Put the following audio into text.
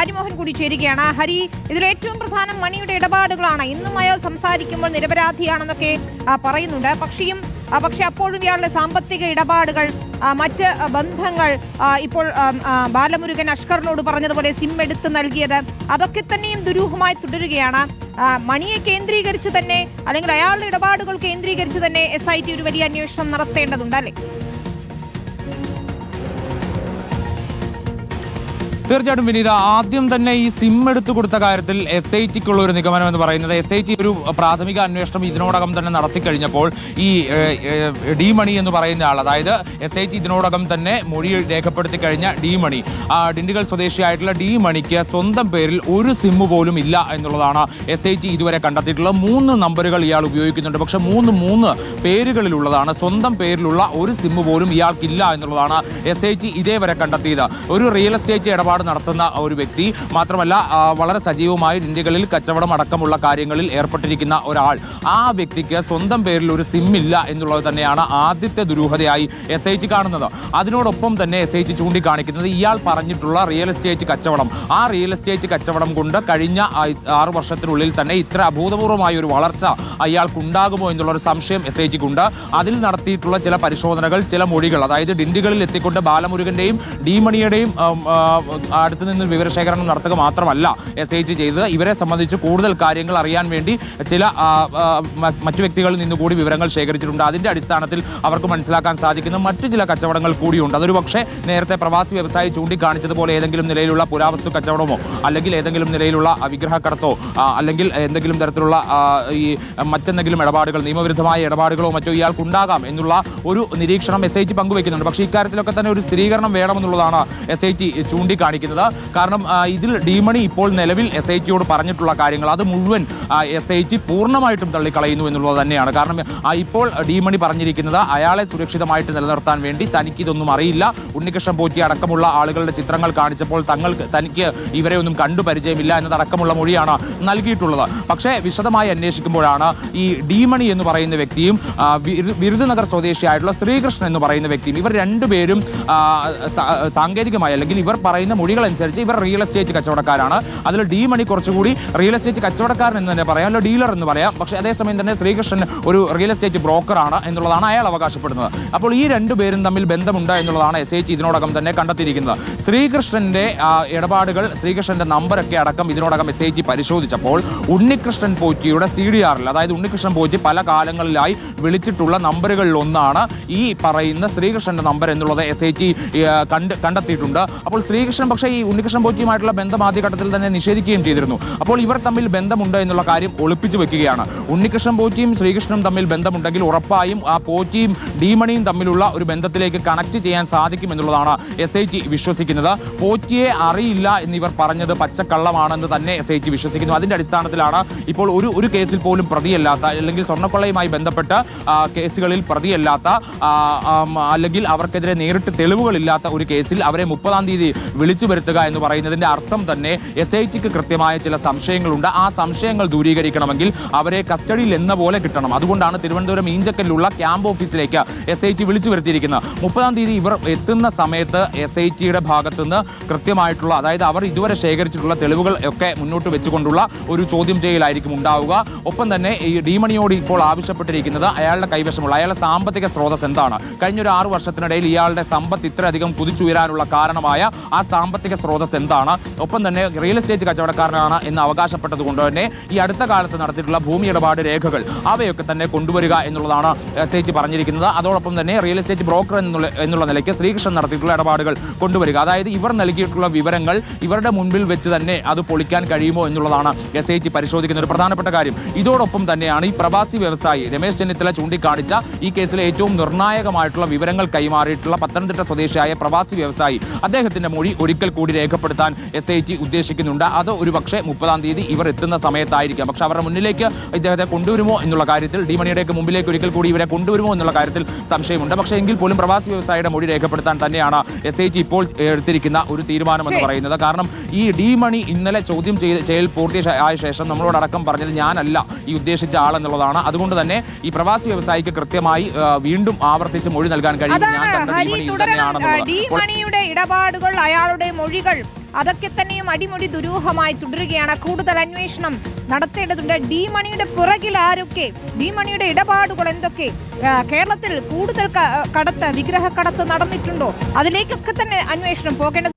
ഹരിമോഹൻ കൂടി ചേരുകയാണ്. ഹരി ഇതിൽ ഏറ്റവും പ്രധാനം മണിയുടെ ഇടപാടുകളാണ്. ഇന്നും അയാൾ സംസാരിക്കുമ്പോൾ നിരപരാധിയാണെന്നൊക്കെ പറയുന്നുണ്ട്. പക്ഷിയും പക്ഷെ അപ്പോഴും ഇയാളുടെ സാമ്പത്തിക ഇടപാടുകൾ മറ്റ് ബന്ധങ്ങൾ ഇപ്പോൾ ബാലമുരുകൻ അഷ്കറിനോട് പറഞ്ഞതുപോലെ സിം എടുത്ത് നൽകിയത് അതൊക്കെ തന്നെയും ദുരൂഹമായി തുടരുകയാണ്. മണിയെ കേന്ദ്രീകരിച്ചു തന്നെ അല്ലെങ്കിൽ അയാളുടെ ഇടപാടുകൾ കേന്ദ്രീകരിച്ചു തന്നെ എസ് ഒരു വലിയ അന്വേഷണം നടത്തേണ്ടതുണ്ട് അല്ലേ? തീർച്ചയായിട്ടും വിനീത ആദ്യം തന്നെ ഈ സിം എടുത്തു കൊടുത്ത കാര്യത്തിൽ എസ് ഐ ടിക്കുള്ള ഒരു നിഗമനം എന്ന് പറയുന്നത് എസ് ഐ ടി ഒരു പ്രാഥമിക അന്വേഷണം ഇതിനോടകം തന്നെ നടത്തി കഴിഞ്ഞപ്പോൾ ഈ ഡി മണി എന്ന് പറയുന്ന ആൾ അതായത് എസ് ഐ ടി ഇതിനോടകം തന്നെ മൊഴി രേഖപ്പെടുത്തി കഴിഞ്ഞ ഡി മണി. ഡിണ്ടിഗൽ സ്വദേശിയായിട്ടുള്ള ഡി മണിക്ക് സ്വന്തം പേരിൽ ഒരു സിം പോലും ഇല്ല എന്നുള്ളതാണ് എസ് ഐ ടി ഇതുവരെ കണ്ടെത്തിയിട്ടുള്ള മൂന്ന് നമ്പറുകൾ ഇയാൾ ഉപയോഗിക്കുന്നുണ്ട്. പക്ഷേ മൂന്ന് മൂന്ന് പേരുകളിലുള്ളതാണ് സ്വന്തം പേരിലുള്ള ഒരു സിം പോലും ഇയാൾക്കില്ല എന്നുള്ളതാണ് എസ് ഐ ടി ഇതേവരെ കണ്ടെത്തിയത്. ഒരു റിയൽ എസ്റ്റേറ്റ് ഇടപാട് നടത്തുന്ന ഒരു വ്യക്തി. മാത്രമല്ല വളരെ സജീവമായി ഇന്ത്യകളിൽ കച്ചവടം അടക്കമുള്ള കാര്യങ്ങളിൽ ഏർപ്പെട്ടിരിക്കുന്ന ഒരാൾ. ആ വ്യക്തിക്ക് സ്വന്തം പേരിൽ ഒരു സിം ഇല്ല എന്നുള്ളത് തന്നെയാണ് ആദ്യത്തെ ദുരൂഹതയായി എസ് ഐ ടി കാണുന്നത്. അതിനോടൊപ്പം തന്നെ എസ് ഐ ടി ചൂണ്ടിക്കാണിക്കുന്നത് ഇയാൾ പറഞ്ഞിട്ടുള്ള റിയൽ എസ്റ്റേറ്റ് കച്ചവടം. ആ റിയൽ എസ്റ്റേറ്റ് കച്ചവടം കൊണ്ട് കഴിഞ്ഞ ആറു വർഷത്തിനുള്ളിൽ തന്നെ ഇത്ര അഭൂതപൂർവമായ ഒരു വളർച്ച അയാൾക്കുണ്ടാകുമോ എന്നുള്ള ഒരു സംശയം എസ് ഐ ടിക്കുണ്ട് അതിൽ നടത്തിയിട്ടുള്ള ചില പരിശോധനകൾ ചില മൊഴികൾ അതായത് ഡിൻഡികളിൽ എത്തിക്കൊണ്ട് ബാലമുരുകന്റെയും ഡി മണിയുടെയും ഉം, ആ, അടുത്ത് നിന്ന് വിവരശേഖരണം നടത്തുക മാത്രമല്ല എസ് ഐ ടി ചെയ്തത്. ഇവരെ സംബന്ധിച്ച് കൂടുതൽ കാര്യങ്ങൾ അറിയാൻ വേണ്ടി ചില മറ്റു വ്യക്തികളിൽ നിന്ന് കൂടി വിവരങ്ങൾ ശേഖരിച്ചിട്ടുണ്ട്. അതിന്റെ അടിസ്ഥാനത്തിൽ അവർക്ക് മനസ്സിലാക്കാൻ സാധിക്കുന്ന. മറ്റു ചില കച്ചവടങ്ങൾ കൂടിയുണ്ട്. അതൊരു പക്ഷേ നേരത്തെ പ്രവാസി വ്യവസായി ചൂണ്ടിക്കാണിച്ചതുപോലെ ഏതെങ്കിലും നിലയിലുള്ള പുരാവസ്തു കച്ചവടമോ അല്ലെങ്കിൽ ഏതെങ്കിലും നിലയിലുള്ള വിഗ്രഹക്കടത്തോ അല്ലെങ്കിൽ എന്തെങ്കിലും തരത്തിലുള്ള ഈ മറ്റെന്തെങ്കിലും ഇടപാടുകൾ നിയമവിരുദ്ധമായ ഇടപാടുകളോ മറ്റോ ഇയാൾക്കുണ്ടാകാം എന്നുള്ള ഒരു നിരീക്ഷണം എസ് ഐ ടി പങ്കുവെക്കുന്നുണ്ട്. പക്ഷേ ഇക്കാര്യത്തിലൊക്കെ തന്നെ ഒരു സ്ഥിരീകരണം വേണമെന്നുള്ളതാണ് എസ് ഐ ടി ചൂണ്ടിക്കാണിക്കുന്നത്. കാരണം ഇതിൽ ഡിമണി ഇപ്പോൾ നിലവിൽ എസ് ഐ ടിയോട് പറഞ്ഞിട്ടുള്ള കാര്യങ്ങൾ. അത് മുഴുവൻ എസ് ഐ ടി പൂർണമായിട്ടും തള്ളിക്കളയുന്നു എന്നുള്ളത് തന്നെയാണ്. കാരണം ഇപ്പോൾ ഡിമണി പറഞ്ഞിരിക്കുന്നത് അയാളെ സുരക്ഷിതമായിട്ട് നിലനിർത്താൻ വേണ്ടി തനിക്കിതൊന്നും അറിയില്ല. ഉണ്ണികൃഷ്ണൻ പോറ്റി അടക്കമുള്ള ആളുകളുടെ ചിത്രങ്ങൾ കാണിച്ചപ്പോൾ തങ്ങൾക്ക് തനിക്ക് ഇവരെ ഒന്നും കണ്ടു പരിചയമില്ല എന്നതടക്കമുള്ള മൊഴിയാണ് നൽകിയിട്ടുള്ളത്. പക്ഷേ വിശദമായി അന്വേഷിക്കുമ്പോഴാണ് ഈ ഡിമണി എന്ന് പറയുന്ന വ്യക്തിയും വിരുദനഗർ സ്വദേശിയായിട്ടുള്ള ശ്രീകൃഷ്ണൻ എന്ന് പറയുന്ന വ്യക്തിയും ഇവർ രണ്ടുപേരും സാങ്കേതികമായി അല്ലെങ്കിൽ ഇവർ പറയുന്ന മൊഴികൾ അനുസരിച്ച് ഇവർ റിയൽ എസ്റ്റേറ്റ് കച്ചവടക്കാരാണ്. അതിൽ ഡി മണി കുറച്ചുകൂടി റിയൽ എസ്റ്റേറ്റ് കച്ചവടക്കാരൻ എന്ന് തന്നെ പറയാം. അല്ലെങ്കിൽ ഡീലർ എന്ന് പറയാം. പക്ഷേ അതേസമയം തന്നെ ശ്രീകൃഷ്ണൻ ഒരു റിയൽ എസ്റ്റേറ്റ് ബ്രോക്കറാണ് എന്നുള്ളതാണ് അയാൾ അവകാശപ്പെടുന്നത്. അപ്പോൾ ഈ രണ്ടുപേരും തമ്മിൽ ബന്ധമുണ്ട് എന്നുള്ളതാണ് എസ് ഐ ഇതിനോടകം തന്നെ കണ്ടെത്തിയിരിക്കുന്നത്. ശ്രീകൃഷ്ണന്റെ ഇടപാടുകൾ ശ്രീകൃഷ്ണന്റെ നമ്പറൊക്കെ അടക്കം ഇതിനോടകം എസ് ഐ പരിശോധിച്ചപ്പോൾ ഉണ്ണികൃഷ്ണൻ പോറ്റിയുടെ സി ഡി ആറിൽ അതായത് ഉണ്ണികൃഷ്ണൻ പോറ്റി പല കാലങ്ങളിലായി വിളിച്ചിട്ടുള്ള നമ്പറുകളിൽ ഒന്നാണ് ഈ പറയുന്ന ശ്രീകൃഷ്ണന്റെ നമ്പർ എന്നുള്ളത് എസ് ഐ ടി കണ്ട് കണ്ടെത്തിയിട്ടുണ്ട്. അപ്പോൾ ശ്രീകൃഷ്ണൻ പക്ഷേ ഈ ഉണ്ണികൃഷ്ണൻ പോറ്റിയുമായിട്ടുള്ള ബന്ധം ആദ്യഘട്ടത്തിൽ തന്നെ നിഷേധിക്കുകയും ചെയ്തിരുന്നു. അപ്പോൾ ഇവർ തമ്മിൽ ബന്ധമുണ്ട് എന്നുള്ള കാര്യം ഒളിപ്പിച്ചു വെക്കുകയാണ്. ഉണ്ണികൃഷ്ണൻ പോറ്റിയും ശ്രീകൃഷ്ണനും തമ്മിൽ ബന്ധമുണ്ടെങ്കിൽ ഉറപ്പായും ആ പോറ്റിയും ഡീമണിയും തമ്മിലുള്ള ഒരു ബന്ധത്തിലേക്ക് കണക്ട് ചെയ്യാൻ സാധിക്കും എന്നുള്ളതാണ് എസ് ഐ ടി വിശ്വസിക്കുന്നത്. പോറ്റിയെ അറിയില്ല എന്നിവർ പറഞ്ഞത് പച്ചക്കള്ളമാണെന്ന് തന്നെ എസ് ഐ ടി വിശ്വസിക്കുന്നു. അതിന്റെ അടിസ്ഥാനത്തിലാണ് ഇപ്പോൾ ഒരു ഒരു കേസിൽ പോലും പ്രതിയല്ലാത്ത അല്ലെങ്കിൽ സ്വർണക്കൊള്ളയുമായി ബന്ധപ്പെട്ട് കേസുകളിൽ പ്രതിയല്ലാത്ത അല്ലെങ്കിൽ അവർക്കെതിരെ നേരിട്ട് തെളിവുകളില്ലാത്ത ഒരു കേസിൽ അവരെ മുപ്പതാം തീയതി വിളിച്ചു വരുത്തുക എന്ന് പറയുന്നതിന്റെ അർത്ഥം തന്നെ എസ് ഐ ടിക്ക് കൃത്യമായ ചില സംശയങ്ങളുണ്ട്. ആ സംശയങ്ങൾ ദൂരീകരിക്കണമെങ്കിൽ അവരെ കസ്റ്റഡിയിൽ എന്ന പോലെ കിട്ടണം. അതുകൊണ്ടാണ് തിരുവനന്തപുരം ഈഞ്ചക്കലിലുള്ള ക്യാമ്പ് ഓഫീസിലേക്ക് എസ് ഐ ടി വിളിച്ചു വരുത്തിയിരിക്കുന്നത്. മുപ്പതാം തീയതി ഇവർ എത്തുന്ന സമയത്ത് എസ് ഐ ടിയുടെ ഭാഗത്തുനിന്ന് കൃത്യമായിട്ടുള്ള അതായത് അവർ ഇതുവരെ ശേഖരിച്ചിട്ടുള്ള തെളിവുകൾ ഒക്കെ മുന്നോട്ട് വെച്ചുകൊണ്ടുള്ള ഒരു ചോദ്യം ചെയ്യലായിരിക്കും ഉണ്ടാവുക. ഒപ്പം തന്നെ ഈ ഡിമണിയോട് ഇപ്പോൾ ആവശ്യപ്പെട്ടിരിക്കുന്നത് അയാളുടെ കൈവശമുള്ള അയാളുടെ സാമ്പത്തിക സ്രോതസ് എന്താണ്? കഴിഞ്ഞ ഒരു ആറു വർഷത്തിനിടയിൽ ഇയാളുടെ സമ്പത്ത് ഇത്രയധികം കുതിച്ചുയരാനുള്ള കാരണമായ ആ സ്രോതസ് എന്താണ്? ഒപ്പം തന്നെ റിയൽ എസ്റ്റേറ്റ് കച്ചവടക്കാരനാണ് എന്ന് അവകാശപ്പെട്ടത് കൊണ്ട് തന്നെ ഈ അടുത്ത കാലത്ത് നടത്തിയിട്ടുള്ള ഭൂമി ഇടപാട് രേഖകൾ അവയൊക്കെ തന്നെ കൊണ്ടുവരിക എന്നുള്ളതാണ് എസ്റ്റേറ്റ് പറഞ്ഞിരിക്കുന്നത്. അതോടൊപ്പം തന്നെ റിയൽ എസ്റ്റേറ്റ് ബ്രോക്കർ എന്നുള്ള എന്നുള്ള നിലയ്ക്ക് ശ്രീകൃഷ്ണൻ നടത്തിയിട്ടുള്ള ഇടപാടുകൾ കൊണ്ടുവരിക. അതായത് ഇവർ നൽകിയിട്ടുള്ള വിവരങ്ങൾ ഇവരുടെ മുൻപിൽ വെച്ച് തന്നെ അത് പൊളിക്കാൻ കഴിയുമോ എന്നുള്ളതാണ് എസ് ഐ ടി പരിശോധിക്കുന്ന ഒരു പ്രധാനപ്പെട്ട കാര്യം. ഇതോടൊപ്പം തന്നെയാണ് ഈ പ്രവാസി വ്യവസായി രമേശ് ചെന്നിത്തല ചൂണ്ടിക്കാണിച്ച ഈ കേസിലെ ഏറ്റവും നിർണായകമായിട്ടുള്ള വിവരങ്ങൾ കൈമാറിയിട്ടുള്ള പത്തനംതിട്ട സ്വദേശിയായ പ്രവാസി വ്യവസായി. അദ്ദേഹത്തിന്റെ മൊഴി ഒരിക്കൽ കൂടി രേഖപ്പെടുത്താൻ എസ് ഐ ടി ഉദ്ദേശിക്കുന്നുണ്ട്. അത് ഒരു പക്ഷേ മുപ്പതാം തീയതി ഇവർ എത്തുന്ന സമയത്തായിരിക്കാം. പക്ഷെ അവരുടെ മുന്നിലേക്ക് ഇദ്ദേഹത്തെ കൊണ്ടുവരുമോ എന്നുള്ള കാര്യത്തിൽ ഡി മണിയുടെയൊക്കെ മുമ്പിലേക്ക് ഒരിക്കൽ കൂടി ഇവരെ കൊണ്ടുവരുമോ എന്നുള്ള കാര്യത്തിൽ സംശയമുണ്ട്. പക്ഷേ എങ്കിൽ പോലും പ്രവാസി വ്യവസായിയുടെ മൊഴി രേഖപ്പെടുത്താൻ തന്നെയാണ് എസ് ഐ ടി ഇപ്പോൾ എടുത്തിരിക്കുന്ന ഒരു തീരുമാനം എന്ന് പറയുന്നത്. കാരണം ഈ ഡിമണി ഇന്നലെ ചോദ്യം ചെയ്ത് ചെയ്യൽ പൂർത്തിയായ ശേഷം നമ്മളോടക്കം പറഞ്ഞത് ഞാനല്ല ഈ ഉദ്ദേശിച്ച ആളെന്നുള്ളതാണ് അതുകൊണ്ട് തന്നെ ഈ പ്രവാസി വ്യവസായിക്ക് കൃത്യമായി വീണ്ടും ആവർത്തിച്ച് മൊഴി നൽകാൻ കഴിയും. ഞാൻ കണ്ട ഇടപാടുകൾ അയാളുടെ മൊഴികൾ. അതൊക്കെ തന്നെയും അടിമുടി ദുരൂഹമായി തുടരുകയാണ്. കൂടുതൽ അന്വേഷണം നടത്തേണ്ടതുണ്ട്. ഡി മണിയുടെ പുറകിൽ ആരൊക്കെ? ഡി മണിയുടെ ഇടപാടുകൾ എന്തൊക്കെ? കേരളത്തിൽ കൂടുതൽ കടത്ത് വിഗ്രഹ കടത്ത് നടന്നിട്ടുണ്ടോ? അതിലേക്കൊക്കെ തന്നെ അന്വേഷണം പോകേണ്ടത്